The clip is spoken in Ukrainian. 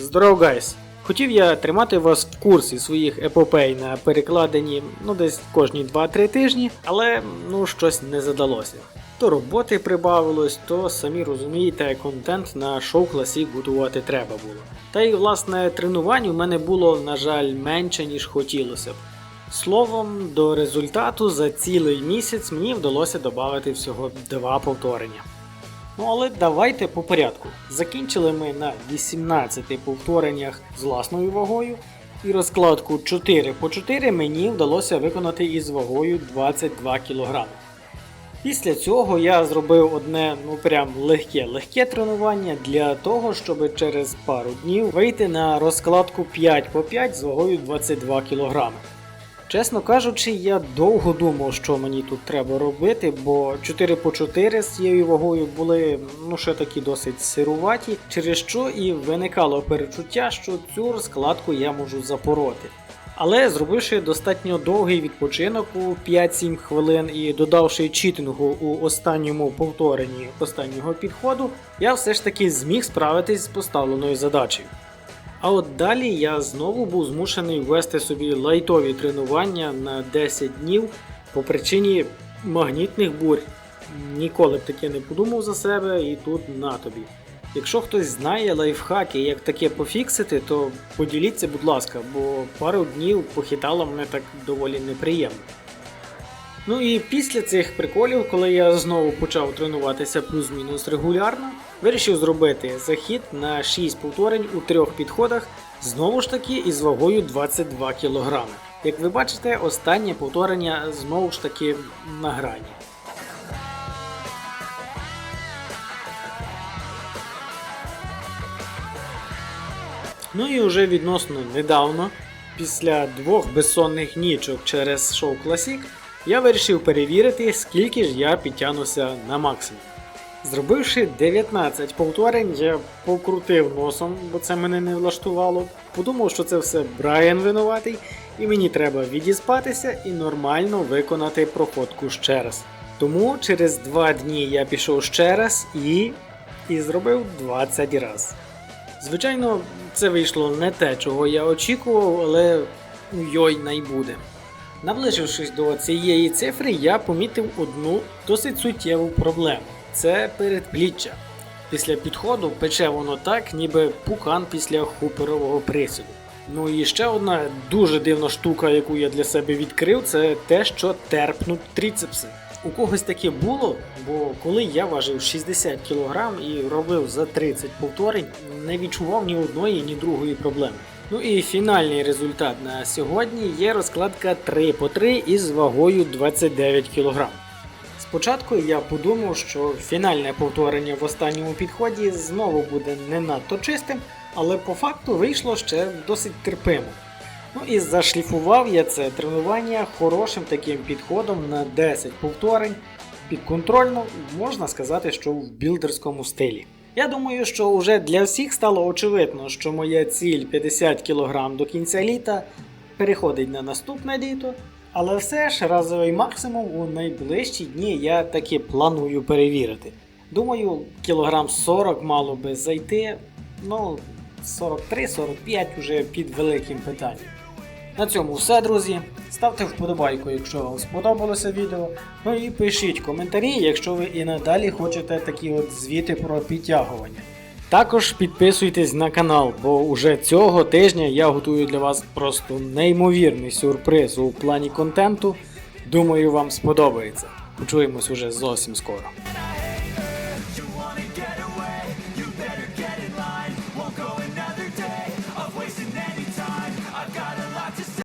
Здоров, гайс! Хотів я тримати вас в курсі своїх епопей на перекладенні ну десь кожні 2-3 тижні, але ну щось не задалося. То роботи прибавилось, то самі розумієте, контент на шоу класік готувати треба було. Та й власне тренувань у мене було, на жаль, менше ніж хотілося б. Словом, до результату за цілий місяць мені вдалося додати всього два повторення. Ну але давайте по порядку. Закінчили ми на 18 повтореннях з власною вагою, і розкладку 4 по 4 мені вдалося виконати із вагою 22 кг. Після цього я зробив одне ну прям легке-легке тренування для того, щоб через пару днів вийти на розкладку 5 по 5 з вагою 22 кг. Чесно кажучи, я довго думав, що мені тут треба робити, бо 4 по 4 з цією вагою були ну ще такі досить сируваті, через що і виникало перечуття, що цю розкладку я можу запороти. Але зробивши достатньо довгий відпочинок у 5-7 хвилин і додавши читингу у останньому повторенні останнього підходу, я все ж таки зміг справитись з поставленою задачею. А от далі я знову був змушений ввести собі лайтові тренування на 10 днів по причині магнітних бурь. Ніколи б таке не подумав за себе і тут на тобі. Якщо хтось знає лайфхаки, як таке пофіксити, то поділіться, будь ласка, бо пару днів похитало мене так доволі неприємно. Ну і після цих приколів, коли я знову почав тренуватися плюс-мінус регулярно, вирішив зробити захід на 6 повторень у трьох підходах, знову ж таки із вагою 22 кг. Як ви бачите, останнє повторення знову ж таки на грані. Ну і вже відносно недавно, після двох безсонних нічок через шоу Класік, я вирішив перевірити, скільки ж я підтягнуся на максимум. Зробивши 19 повторень, я покрутив носом, бо це мене не влаштувало. Подумав, що це все Брайан винуватий, і мені треба відіспатися і нормально виконати проходку ще раз. Тому через 2 дні я пішов ще раз і. і зробив 20 раз. Звичайно, це вийшло не те, чого я очікував, але ну, йой найбуде. Наближившись до цієї цифри, я помітив одну досить суттєву проблему це передпліччя. Після підходу пече воно так, ніби пукан після хуперового присіду. Ну і ще одна дуже дивна штука, яку я для себе відкрив, це те, що терпнуть тріцепси. У когось таке було, бо коли я важив 60 кг і робив за 30 повторень, не відчував ні одної, ні другої проблеми. Ну і фінальний результат на сьогодні є розкладка 3 по 3 із вагою 29 кг. Спочатку я подумав, що фінальне повторення в останньому підході знову буде не надто чистим, але по факту вийшло ще досить терпимо. Ну і зашліфував я це тренування хорошим таким підходом на 10 повторень. Підконтрольно, можна сказати, що в білдерському стилі. Я думаю, що вже для всіх стало очевидно, що моя ціль 50 кг до кінця літа переходить на наступне літо, але все ж разовий максимум у найближчі дні я таки планую перевірити. Думаю, кілограм 40 мало би зайти, ну 43-45 уже під великим питанням. На цьому все, друзі. Ставте вподобайку, якщо вам сподобалося відео. Ну і пишіть коментарі, якщо ви і надалі хочете такі от звіти про підтягування. Також підписуйтесь на канал, бо уже цього тижня я готую для вас просто неймовірний сюрприз у плані контенту. Думаю, вам сподобається. Почуємось уже зовсім скоро.